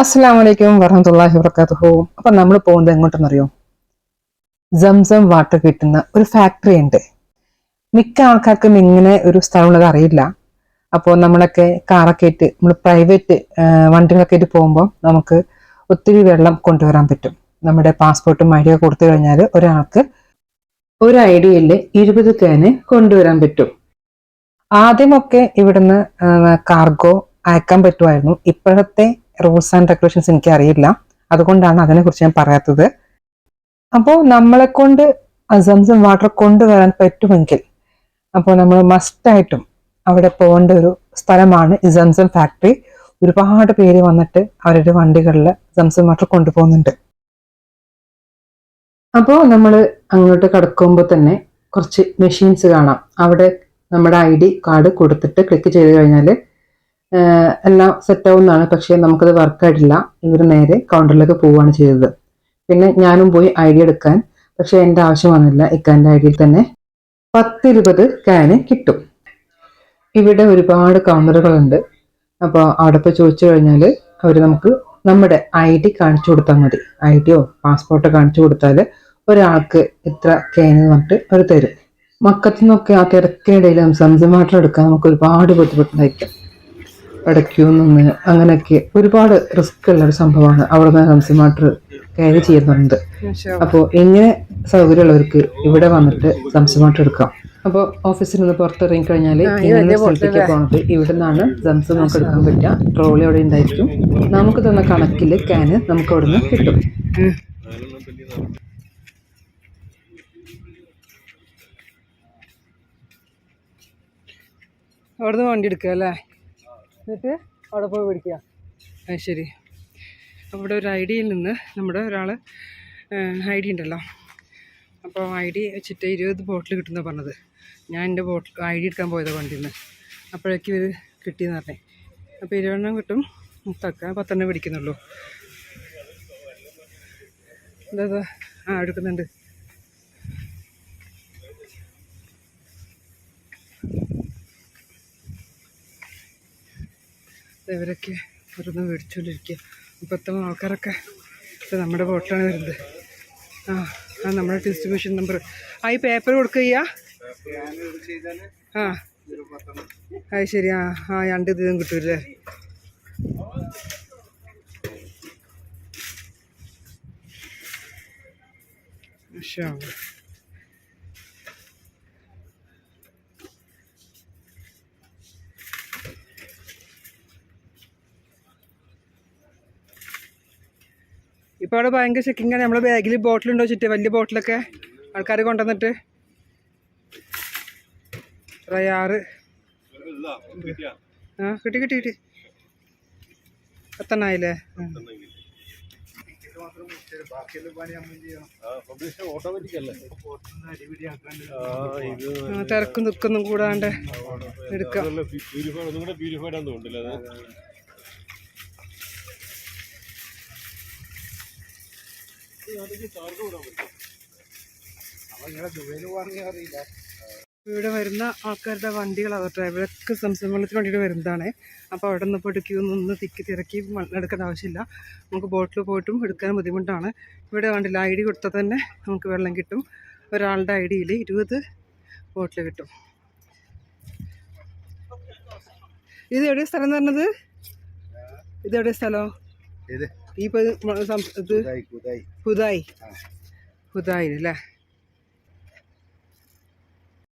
അസ്സാം വലൈക്കും വറഹമത്തല്ലാഹി വർക്കാത്തുഹു അപ്പൊ നമ്മൾ പോകുന്നത് എങ്ങോട്ടെന്നറിയോ? സംസം വാട്ടർ കിട്ടുന്ന ഒരു ഫാക്ടറി ഉണ്ട്. മിക്ക ആൾക്കാർക്കും ഇങ്ങനെ ഒരു സ്ഥലമുള്ളത് അറിയില്ല. അപ്പോൾ നമ്മളൊക്കെ കാറൊക്കെ ആയിട്ട് നമ്മൾ പ്രൈവറ്റ് വണ്ടികളൊക്കെ ആയിട്ട് പോകുമ്പോൾ നമുക്ക് ഒത്തിരി വെള്ളം കൊണ്ടുവരാൻ പറ്റും. നമ്മുടെ പാസ്പോർട്ടും ഐ ഡിയൊക്കെ കൊടുത്തു കഴിഞ്ഞാൽ ഒരാൾക്ക് ഒരു ഐ ഡിയിൽ ഇരുപത് കാന് കൊണ്ടുവരാൻ പറ്റും. ആദ്യമൊക്കെ ഇവിടുന്ന് കാർഗോ അയക്കാൻ പറ്റുമായിരുന്നു. ഇപ്പോഴത്തെ റൂൾസ് ആൻഡ് റെഗുലേഷൻസ് എനിക്ക് അറിയില്ല അതുകൊണ്ടാണ് അതിനെക്കുറിച്ച് ഞാൻ പറയാത്തത്. അപ്പോൾ നമ്മളെ കൊണ്ട് സംസം വാട്ടർ കൊണ്ടുവരാൻ പറ്റുമെങ്കിൽ അപ്പോൾ നമ്മൾ മസ്റ്റായിട്ടും അവിടെ പോകേണ്ട ഒരു സ്ഥലമാണ് ഇസംസം സംസം ഫാക്ടറി ഒരുപാട് പേര് വന്നിട്ട് അവരുടെ വണ്ടികളിൽ സംസം വാട്ടർ കൊണ്ടുപോകുന്നുണ്ട്. അപ്പോൾ നമ്മൾ അങ്ങോട്ട് കടക്കുമ്പോൾ തന്നെ കുറച്ച് മെഷീൻസ് കാണാം. അവിടെ നമ്മുടെ ഐ ഡി കാർഡ് കൊടുത്തിട്ട് ക്ലിക്ക് ചെയ്ത് കഴിഞ്ഞാൽ എല്ലാം സെറ്റ് ആവുന്നതാണ്. പക്ഷേ നമുക്കത് വർക്കായിട്ടില്ല ഇവർ നേരെ കൗണ്ടറിലേക്ക് പോവുകയാണ് ചെയ്തത്. പിന്നെ ഞാനും പോയി ഐ ഡി എടുക്കാൻ. പക്ഷേ എന്റെ ആവശ്യം വന്നില്ല. ഇക്കാന്റെ ഐ ഡിയിൽ തന്നെ പത്തിരുപത് ക്യാന് കിട്ടും. ഇവിടെ ഒരുപാട് കൗണ്ടറുകളുണ്ട് അപ്പോൾ അവിടെ പോയി ചോദിച്ചു കഴിഞ്ഞാൽ അവർ നമുക്ക് നമ്മുടെ ഐ ഡി കാണിച്ചു കൊടുത്താൽ മതി. ഐ ഡിയോ പാസ്പോർട്ടോ കാണിച്ചു കൊടുത്താൽ ഒരാൾക്ക് ഇത്ര ക്യാന് പറഞ്ഞിട്ട് അവർ തരും. മക്കത്തു നിന്നൊക്കെ ആ തിരക്കിനിടയിൽ സംസം വാട്ടർ എടുക്കാൻ നമുക്ക് ഒരുപാട് ബുദ്ധിമുട്ടുണ്ടായിരിക്കും. ഇടയ്ക്കൂ നിന്ന് അങ്ങനെയൊക്കെ ഒരുപാട് റിസ്ക് ഉള്ള ഒരു സംഭവമാണ്. അവിടെ നിന്ന് മാട്ടർ കയറി ചെയ്യുന്നുണ്ട്. അപ്പോൾ എങ്ങനെ സൗകര്യമുള്ളവർക്ക് ഇവിടെ വന്നിട്ട് ഹംസി മാട്ടർ എടുക്കാം? അപ്പോൾ ഓഫീസിൽ നിന്ന് പുറത്തിറങ്ങി കഴിഞ്ഞാൽ ഇങ്ങനെ സ്ഥലത്തേക്ക് പോകണത് ഇവിടെ നിന്നാണ് ജംസ് നമുക്ക് എടുക്കാൻ പറ്റുക. ട്രോളി അവിടെ ഉണ്ടായിരിക്കും. നമുക്ക് തന്ന കണക്കിൽ ക്യാന് നമുക്ക് അവിടെ നിന്ന് കിട്ടും അവിടുന്ന് വണ്ടി എടുക്കുക അല്ലേ? എന്നിട്ട് അവിടെ പോയി പിടിക്കുക. അത് ശരി. അവിടെ ഒരു ഐ ഡിയിൽ നിന്ന് നമ്മുടെ ഒരാൾ ഐ ഡി ഉണ്ടല്ലോ. അപ്പോൾ ഐ ഡി വെച്ചിട്ട് ഇരുപത് ബോട്ടിൽ കിട്ടുന്ന പറഞ്ഞത്. ഞാൻ എന്റെ ബോട്ടിൽ ഐ ഡി എടുക്കാൻ പോയത് വണ്ടിയിൽ നിന്ന് അപ്പോഴേക്കും ഇത് കിട്ടിയെന്ന് പറഞ്ഞേ. അപ്പോൾ ഇരുപതെണ്ണം കിട്ടും. മുത്തക്ക പത്തെണ്ണം പിടിക്കുന്നുള്ളൂ. എന്താ ആ എടുക്കുന്നുണ്ട്. ഇവരൊക്കെ പുറന്ന് മേടിച്ചുകൊണ്ടിരിക്കുക ഇപ്പോഴത്തെ ആൾക്കാരൊക്കെ ഇപ്പം നമ്മുടെ ബോട്ടാണ് വരുന്നത്. ആ ആ നമ്മുടെ ഡിസ്ട്രിബ്യൂഷൻ നമ്പർ ആ ഈ പേപ്പർ കൊടുക്കുക ആ അത് ശരി. ആ ആ രണ്ട് ഇതും കിട്ടൂല്ലേ മാഷാ ഇപ്പോൾ അവിടെ ഭയങ്കര ചെക്കിങ്ങാണ് നമ്മളെ ബാഗിൽ ബോട്ടിലുണ്ടോ വെച്ചിട്ട് വലിയ ബോട്ടിലൊക്കെ ആൾക്കാർ കൊണ്ടുവന്നിട്ട്. റയാറ് ആ കിട്ടി കിട്ടി കിട്ടി. എത്തണായില്ലേ തിരക്കും ദുഃഖൊന്നും കൂടാണ്ട് എടുക്കാം. ഇവിടെ വരുന്ന ആൾക്കാരുടെ വണ്ടികളാണ് ഇവരൊക്കെ സംസം വെള്ളത്തിന് വേണ്ടിയിട്ട് വരുന്നതാണ്. അപ്പോൾ അവിടെ നിന്ന് പോയിട്ട് ക്യൂ നിന്ന് തിക്കി തിരക്കി എടുക്കേണ്ട ആവശ്യമില്ല. നമുക്ക് ബോട്ടിൽ പോയിട്ടും എടുക്കാൻ ബുദ്ധിമുട്ടാണ്. ഇവിടെ കണ്ടില്ല ഐ ഡി കൊടുത്താൽ തന്നെ നമുക്ക് വെള്ളം കിട്ടും. ഒരാളുടെ ഐ ഡിയിൽ ഇരുപത് ബോട്ടിൽ കിട്ടും. ഇത് എവിടെയാണ് സ്ഥലം എന്ന് പറഞ്ഞത്? ഇത് എവിടെയാണ് സ്ഥലം? ഈ ഇപ്പൊ ഇത് ഈ പുതായി. പുതായി. ഹുദായി അല്ലേ